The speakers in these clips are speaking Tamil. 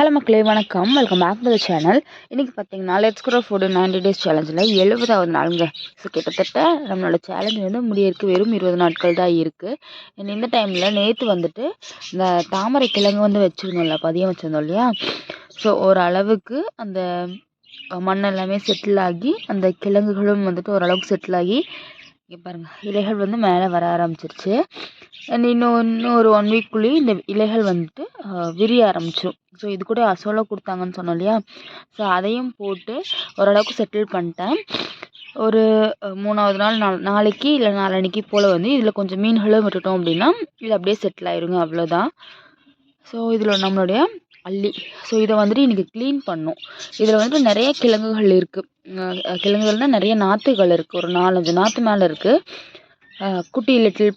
ஹலோ மக்களே வணக்கம். Welcome back to the channel இன்றைக்கி பார்த்தீங்கன்னா let's grow food ninety days சேலஞ்சில் எழுபதாவது நாளுங்க. ஸோ கிட்டத்தட்ட நம்மளோட சேலஞ்ச் வந்து முடியறதுக்கு வெறும் இருபது நாட்கள் தான் இருக்குது இந்த டைமில் நேற்று வந்துட்டு இந்த தாமரை கிழங்கு வந்து வச்சுருந்தோம்ல பதியம் வச்சுருந்தோம் இல்லையா? ஸோ ஓரளவுக்கு அந்த மண் எல்லாமே செட்டில் ஆகி அந்த கிழங்குகளும் வந்துட்டு ஓரளவுக்கு செட்டில் ஆகி இங்கே பாருங்கள் இலைகள் வந்து மேலே வர ஆரம்பிச்சிருச்சு. அண்ட் இன்னும் இன்னும் ஒரு ஒன் வீக்குள்ளேயும் இந்த இலைகள் வந்துட்டு விரிய ஆரம்பிச்சிடும் ஸோ இது கூட அசோலா கொடுத்தாங்கன்னு சொன்னோம் இல்லையா? ஸோ அதையும் போட்டு ஓரளவுக்கு செட்டில் பண்ணிட்டேன். ஒரு மூணாவது நாள் நாள் நாளைக்கு இல்லை நாளன்னைக்கு போல் வந்து இதில் கொஞ்சம் மீன்களும் விட்டுட்டோம் அப்படின்னா இது அப்படியே செட்டில் ஆயிருங்க அவ்வளோதான் ஸோ இதில் நம்மளுடைய அள்ளி. ஸோ இதை வந்துட்டு இன்றைக்கி க்ளீன் பண்ணும். இதில் வந்துட்டு நிறைய கிழங்குகள் இருக்குது கிழங்குகள்னால் நிறைய நாற்றுகள் இருக்குது ஒரு நாலஞ்சு நாற்று மேலே இருக்குது குட்டி லிட்டில்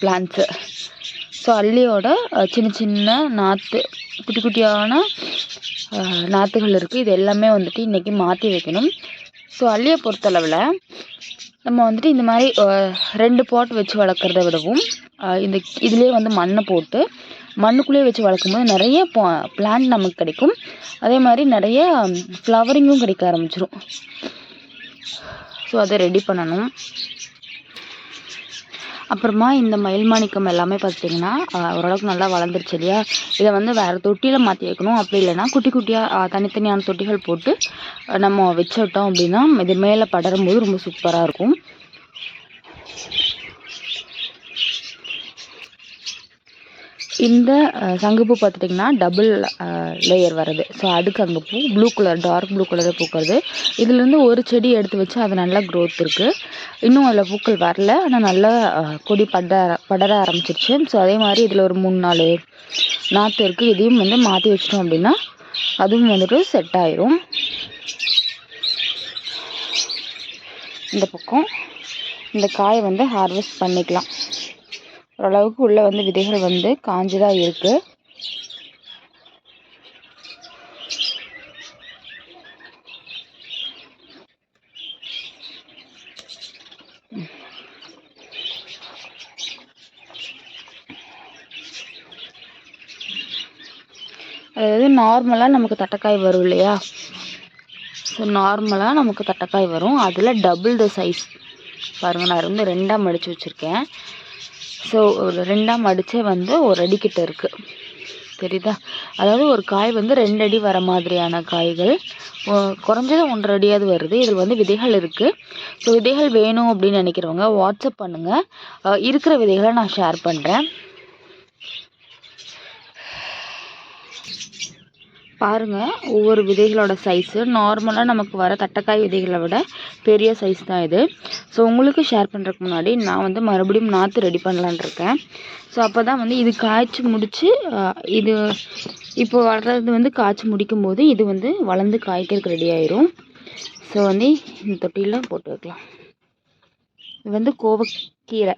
பிளான்ட்ஸு ஸோ அள்ளியோட சின்ன சின்ன நாற்று குட்டி குட்டியான நாற்றுகள் இருக்குது இது எல்லாமே வந்துட்டு இன்றைக்கி மாற்றி வைக்கணும். ஸோ அள்ளியை பொறுத்தளவில் நம்ம வந்துட்டு இந்த மாதிரி ரெண்டு பாட் வச்சு வளர்க்குறத விடவும் இந்த இதுலேயே வந்து மண்ணை போட்டு மண்ணுக்குள்ளேயே வச்சு வளர்க்கும் போது நிறைய பிளான்ட் நமக்கு கிடைக்கும். அதே மாதிரி நிறைய ஃப்ளவரிங்கும் கிடைக்க ஆரம்பிச்சிடும் ஸோ அதை ரெடி பண்ணணும். அப்புறமா இந்த மயில் மாணிக்கம் எல்லாமே பார்த்திங்கன்னா ஓரளவுக்கு நல்லா வளர்ந்துருச்சு இல்லையா? இதை வந்து வேறு தொட்டியில் மாற்றி வைக்கணும். அப்படி இல்லைன்னா குட்டி குட்டியாக தனித்தனியான தொட்டிகள் போட்டு நம்ம வச்சுட்டோம் அப்படின்னா இது மேலே படரும்போது ரொம்ப சூப்பராக இருக்கும். இந்த சங்குப்பூ பார்த்துட்டிங்கன்னா டபுள் லேயர் வருது. ஸோ அதுக்கு அங்கே பூ ப்ளூ கலர் டார்க் ப்ளூ கலரில் பூக்கிறது. இதுலேருந்து ஒரு செடி எடுத்து வச்சு அது நல்லா க்ரோத் இருக்குது இன்னும் அதில் பூக்கள் வரல. ஆனால் நல்லா கொடி பட படர ஆரம்பிச்சிருச்சு. ஸோ அதே மாதிரி இதில் ஒரு மூணு நாலு நாற்று இருக்குது இதையும் வந்து மாற்றி வச்சிட்டோம் அப்படின்னா அதுவும் வந்துட்டு செட் ஆயிரும். இந்த பக்கம் இந்த காயை வந்து ஹார்வெஸ்ட் பண்ணிக்கலாம். ஓரளவுக்கு உள்ளே வந்து விதைகள் வந்து காஞ்சு தான் இருக்குது அதாவது நார்மலாக நமக்கு தட்டைக்காய் வரும் இல்லையா? ஸோ நார்மலாக நமக்கு தட்டைக்காய் வரும். அதில் டபுள் த சைஸ் பாருங்கள் நான் வந்து ரெண்டாக மடித்து வச்சுருக்கேன். ஸோ ஒரு ரெண்டாம் அடிச்சே வந்து ஒரு அடிக்கிட்ட இருக்குது தெரியுதா? அதாவது ஒரு காய் வந்து ரெண்டு அடி வர மாதிரியான காய்கள். குறைஞ்சது ஒன்றரை அடியாவது வருது. இதில் வந்து விதைகள் இருக்குது ஸோ விதைகள் வேணும் அப்படின்னு நினைக்கிறவங்க வாட்ஸ்அப் பண்ணுங்கள் இருக்கிற விதைகளை நான் ஷேர் பண்ணுறேன் பாருங்கள் ஒவ்வொரு விதைகளோட சைஸு நார்மலாக நமக்கு வர தட்டைக்காய் விதைகளை விட பெரிய சைஸ் தான் இது. ஸோ உங்களுக்கு ஷேர் பண்ணுறதுக்கு முன்னாடி நான் வந்து மறுபடியும் நாற்று ரெடி பண்ணலான் இருக்கேன். ஸோ அப்போ தான் வந்து இது காய்ச்சி முடித்து இது இப்போ வளர்றது வந்து காய்ச்சி முடிக்கும் போது இது வந்து வளர்ந்து காய்க்கிறதுக்கு ரெடி ஆயிரும். ஸோ வந்து இந்த தொட்டியில் போட்டு வைக்கலாம். இது வந்து கோவக்கீரை.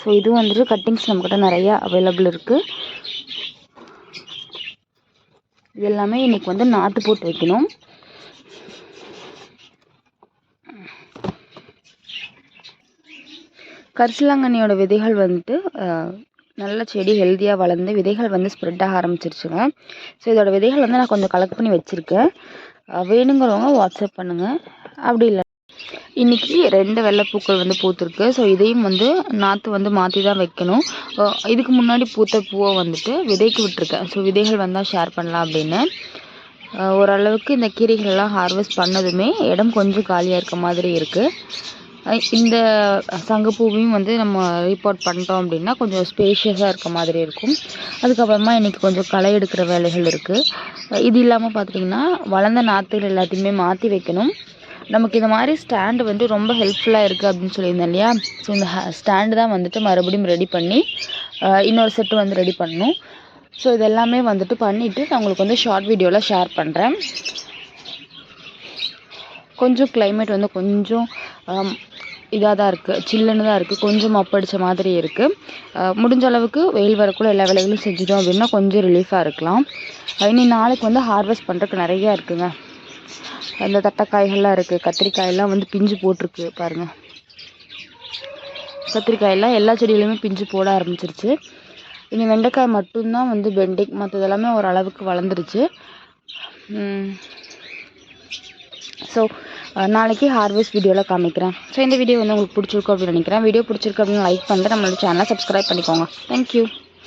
ஸோ இது வந்துட்டு கட்டிங்ஸ் நம்மக்கிட்ட நிறையா அவைலபிள் இருக்குது இது எல்லாமே இன்றைக்கி வந்து நாற்று போட்டு வைக்கணும். கரிசலாங்கண்ணியோட விதைகள் வந்துட்டு நல்ல செடி ஹெல்த்தியாக வளர்ந்து விதைகள் வந்து ஸ்ப்ரெட் ஆக ஆரம்பிச்சிருச்சுங்க. ஸோ இதோட விதைகள் வந்து நான் கொஞ்சம் கலெக்ட் பண்ணி வச்சுருக்கேன். வேணுங்கிறவங்க வாட்ஸ்அப் பண்ணுங்கள் அப்படி இல்லை இன்றைக்கி ரெண்டு வெள்ளைப்பூக்கள் வந்து பூத்துருக்கு. ஸோ இதையும் வந்து நாற்று வந்து மாற்றி தான் வைக்கணும் இதுக்கு முன்னாடி பூத்த பூவை வந்துட்டு விதைக்கு விட்டுருக்கேன் ஸோ விதைகள் வந்தால் ஷேர் பண்ணலாம் அப்படின்னு. ஓரளவுக்கு இந்த கீரைகள்லாம் ஹார்வெஸ்ட் பண்ணதுமே இடம் கொஞ்சம் காலியாக இருக்க மாதிரி இருக்குது இந்த சங்கப்பூவையும் வந்து நம்ம ரிப்போர்ட் பண்ணிட்டோம் அப்படின்னா கொஞ்சம் ஸ்பேஷியஸாக இருக்க மாதிரி இருக்கும். அதுக்கப்புறமா இன்றைக்கி கொஞ்சம் களை எடுக்கிற வேலைகள் இருக்குது இது இல்லாமல் பார்த்திங்கன்னா வளர்ந்த நாற்றுகள் எல்லாத்தையுமே மாற்றி வைக்கணும். நமக்கு இந்த மாதிரி ஸ்டாண்டு வந்து ரொம்ப ஹெல்ப்ஃபுல்லாக இருக்குது அப்படின்னு சொல்லியிருந்தேன் இல்லையா? ஸோ இந்த ஸ்டாண்டு தான் வந்துட்டு மறுபடியும் ரெடி பண்ணி இன்னொரு செட்டு வந்து ரெடி பண்ணணும் ஸோ இதெல்லாமே வந்துட்டு பண்ணிவிட்டு நான் உங்களுக்கு வந்து ஷார்ட் வீடியோவில் ஷேர் பண்ணுறேன் கொஞ்சம் கிளைமேட் வந்து கொஞ்சம் இதாக தான் இருக்குது சில்லுன்னு தான் இருக்குது கொஞ்சம் அப்படிச்ச மாதிரி இருக்குது முடிஞ்ச அளவுக்கு வெயில் வரக்குள்ள எல்லா வேலைகளும் செஞ்சிட்டோம் அப்படின்னா கொஞ்சம் ரிலீஃபாக இருக்கலாம். இனி நாளைக்கு வந்து ஹார்வெஸ்ட் பண்ணுறதுக்கு நிறையா இருக்குங்க. அந்த தட்டைக்காய்கள்லாம் இருக்குது கத்திரிக்காயெல்லாம் வந்து பிஞ்சு போட்டிருக்கு பாருங்கள் கத்திரிக்காயெல்லாம் எல்லா செடியிலையுமே பிஞ்சு போட ஆரம்பிச்சிருச்சு. இனி வெண்டைக்காய் மட்டும்தான் வந்து பெண்டிங் மற்றது எல்லாமே ஓரளவுக்கு வளர்ந்துருச்சு. ஸோ நாளைக்கு ஹார்வெஸ்ட் வீடியோவில் காமிக்கிறேன். ஸோ இந்த வீடியோ வந்து உங்களுக்கு பிடிச்சிருக்கோம் அப்படின்னு நினைக்கிறேன். வீடியோ பிடிச்சிருக்கு அப்படின்னு லைக் பண்ணிட்டு நம்மளோட சேனலை சப்ஸ்கிரைப் பண்ணிக்கோங்க. தேங்க்யூ